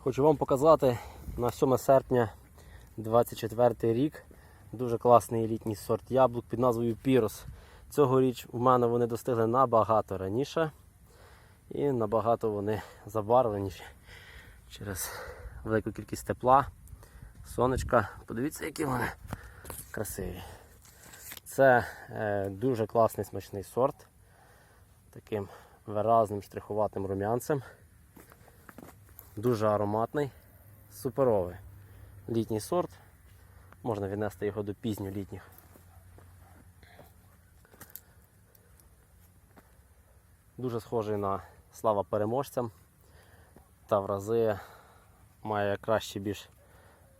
Хочу вам показати на 7 серпня 24 рік дуже класний літній сорт яблук під назвою Пірос. Цьогоріч у мене вони достигли набагато раніше і набагато вони забарвленіші через велику кількість тепла, сонечка. Подивіться, які вони красиві. Це е, дуже класний смачний сорт. Таким виразним штрихуватим рум'янцем. Дуже ароматний, суперовий літній сорт. Можна віднести його до пізньолітніх. Дуже схожий на слава переможцям та в рази має кращі більш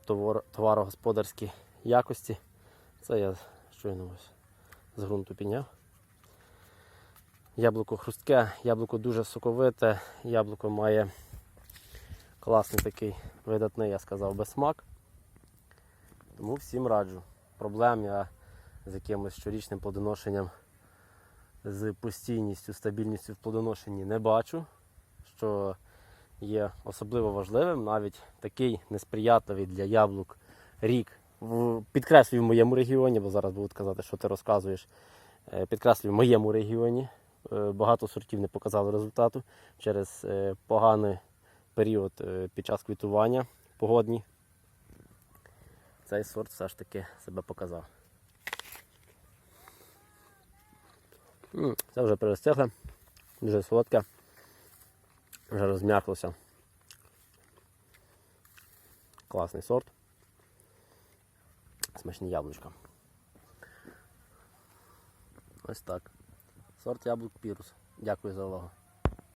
товар- товарогосподарські якості. Це я щойно ось з ґрунту підняв. Яблуко хрустке, яблуко дуже соковите, яблуко має класний такий видатний, я сказав, би смак. Тому всім раджу. Проблем я з якимось щорічним плодоношенням, з постійністю, стабільністю в плодоношенні не бачу, що є особливо важливим, навіть такий несприятливий для яблук рік. Підкреслюю в моєму регіоні, бо зараз будуть казати, що ти розказуєш. Е, Підкреслюю в моєму регіоні. Е, Багато сортів не показали результату через е, поганий період е, під час квітування погодні. Цей сорт все ж таки себе показав. Це вже перестигле, дуже солодке, вже розм'яклося. Класний сорт. Смачні яблучка. Ось так. Сорт яблук Пірус. Дякую за увагу.